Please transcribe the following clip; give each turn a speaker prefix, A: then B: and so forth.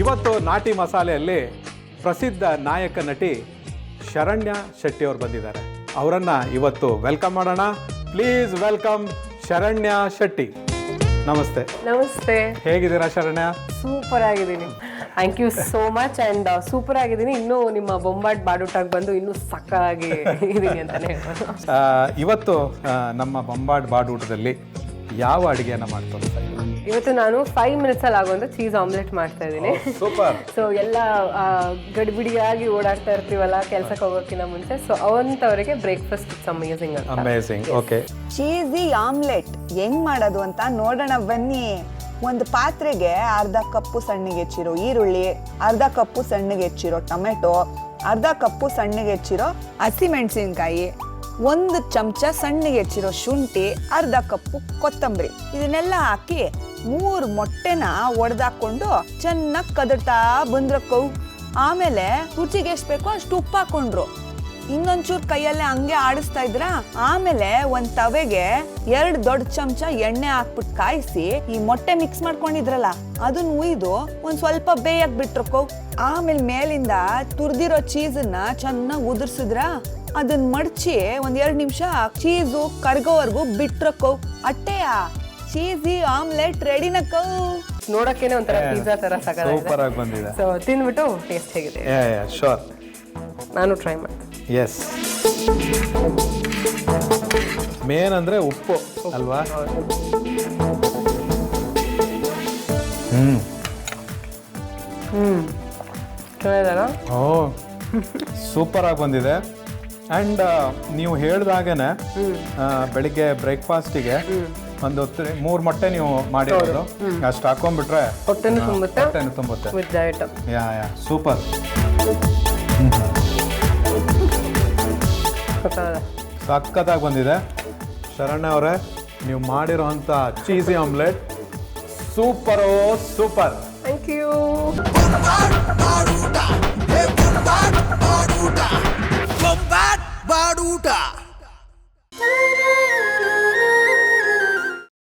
A: ಇವತ್ತು ನಾಟಿ ಮಸಾಲೆಯಲ್ಲಿ ಪ್ರಸಿದ್ಧ ನಾಯಕ ನಟಿ ಶರಣ್ಯ ಶೆಟ್ಟಿ ಅವರು ಬಂದಿದ್ದಾರೆ. ಅವರನ್ನ ಇವತ್ತು ವೆಲ್ಕಮ್ ಮಾಡೋಣ. Please welcome Sharanya Shetty. ನಮಸ್ತೆ.
B: ನಮಸ್ತೆ.
A: ಹೇಗಿದ್ದೀರಾ ಶರಣ್ಯ?
B: ಸೂಪರ್ ಆಗಿದ್ದೀನಿ. Thank you so much and super ಆಗಿದ್ದೀನಿ. ಇನ್ನೂ ನಿಮ್ಮ ಬೊಂಬಾಟ್ ಬಾಡೂಟಾಗಿ ಬಂದು ಇನ್ನೂ ಸಕ್ಕಾಗಿ ಇದ್ದೀನಿ ಅಂತಾನೆ ಹೇಳ್ಬೋದು.
A: ಇವತ್ತು ನಮ್ಮ ಬೊಂಬಾಟ್ ಬಾಡೂಟದಲ್ಲಿ ಯಾವ ಅಡುಗೆಯನ್ನು ಮಾಡ್ತಾರೆ
B: ಇವತ್ತು ನಾನು ಫೈವ್ ಮಿನಿಟ್ಸಲ್ಲಿ ಆಗುವಂಥ ಚೀಸ್ ಆಮ್ಲೆಟ್ ಮಾಡ್ತಾ ಇದ್ದೀನಿ.
A: ಸೂಪರ್
B: ಸೊ ಎಲ್ಲ ಗಡಿಬಿಡಿಯಾಗಿ ಓಡಾಡ್ತಾ ಇರ್ತೀವಲ್ಲ ಕೆಲ್ಸಕ್ಕೆ ಹೋಗೋಕ್ಕಿಂತ ಮುಂಚೆ. So ಅವಂತವರಿಗೆ breakfast it's amazing
A: okay
C: cheesy omelette ಹೆಂಗ್ ಮಾಡೋದು ಅಂತ ನೋಡೋಣ ಬನ್ನಿ. ಒಂದು ಪಾತ್ರೆಗೆ ಅರ್ಧ ಕಪ್ಪು ಸಣ್ಣಗೆ ಹೆಚ್ಚಿರೋ ಈರುಳ್ಳಿ ಅರ್ಧ ಕಪ್ಪು ಸಣ್ಣಗೆ ಹೆಚ್ಚಿರೋ ಟೊಮೆಟೊ ಅರ್ಧ ಕಪ್ಪು ಸಣ್ಣಗೆ ಹೆಚ್ಚಿರೋ ಹಸಿಮೆಣಸಿನ್ಕಾಯಿ ಒಂದು ಚಮಚ ಸಣ್ಣಗೆ ಹೆಚ್ಚಿರೋ ಶುಂಠಿ ಅರ್ಧ ಕಪ್ಪು ಕೊತ್ತಂಬರಿ. ಇದನ್ನೆಲ್ಲ ಹಾಕಿ ಮೂರು ಮೊಟ್ಟೆನ ಒಡೆದಾಕೊಂಡು ಚೆನ್ನಾಗಿ ಕದಡ್ತಾ ಬಂದ್ರಕ್ಕವು ಆಮೇಲೆ ರುಚಿಗೆ ಎಷ್ಟು ಬೇಕೋ ಅಷ್ಟು ಉಪ್ಪು ಹಾಕೊಂಡ್ರು. ಇನ್ನೊಂಚೂರ್ ಕೈಯಲ್ಲೇ ಹಂಗೆ ಆಡಿಸ್ತಾ ಇದ್ರ? ಆಮೇಲೆ ಒಂದ್ ತವೆಗೆ ಎರಡ್ ದೊಡ್ಡ ಚಮಚ ಎಣ್ಣೆ ಹಾಕ್ಬಿಟ್ಟು ಕಾಯಿಸಿ ಈ ಮೊಟ್ಟೆ ಮಿಕ್ಸ್ ಮಾಡ್ಕೊಂಡಿದ್ರಲ್ಲ ಅದನ್ನ ಉಯ್ದು ಒಂದ್ ಸ್ವಲ್ಪ ಬೇಯಕ್ ಬಿಟ್ರಕೋ. ಆಮೇಲೆ ಮೇಲಿಂದ ತುರ್ದಿರೋ ಚೀಸನ್ನ ಚೆನ್ನಾಗಿ ಉದುರ್ಸಿದ್ರ? ಅದನ್ನ ಮಡಚಿ ಒಂದ್ ಎರಡ್ ನಿಮಿಷ ಚೀಸು ಕರ್ಗೋವರೆಗೂ ಬಿಟ್ರಕೋ. ಅಟ್ಟೆಯ? ಚೀಸಿ ಆಮ್ಲೆಟ್ ರೆಡಿನಕ್ಕೋ
B: ನೋಡೋಕ್ಕೇನೆ ಒಂಥರ ಪಿಜ್ಜಾ ತರ
A: ಸೂಪರ್ ಆಗಿ ಬಂದಿದೆ.
B: ಸೊ ತಿಂದ್ಬಿಟ್ಟು ಟೇಸ್ಟ್ ಹೇಗಿದೆ.
A: ಶೋರ್
B: ನಾನು ಟ್ರೈ ಮಾಡ್ತೀನಿ.
A: ಎಸ್ ಮೇನ್ ಅಂದ್ರೆ ಉಪ್ಪು ಅಲ್ವಾ? ಹ್ಮ್.
B: ಹ್ಮ್.
A: ಓ ಸೂಪರ್ ಆಗಿ ಬಂದಿದೆ. ಆ್ಯಂಡ್ ನೀವು ಹೇಳ್ದಾಗೇನೆ ಬೆಳಿಗ್ಗೆ ಬ್ರೇಕ್ಫಾಸ್ಟಿಗೆ ಒಂದು ತ್ರೀ ಮೂರು ಮೊಟ್ಟೆ ನೀವು ಮಾಡಿರೋದು. ಅಷ್ಟು ಹಾಕೊಂಡ್ಬಿಟ್ರೆ
B: ಹೊಟ್ಟೆನೂ ತುಂಬುತ್ತೆ.
A: ಹೊಟ್ಟೆನು ತುಂಬುತ್ತೆ.
B: With diet
A: ya ya super. ಸಖತ್ತಾಗಿ ಬಂದಿದೆ. ಶರಣ್ಯ ಅವರೇ ನೀವು ಮಾಡಿರೋಂಥ ಚೀಸಿ ಆಮ್ಲೆಟ್ ಸೂಪರೋ ಸೂಪರ್.
B: Thank you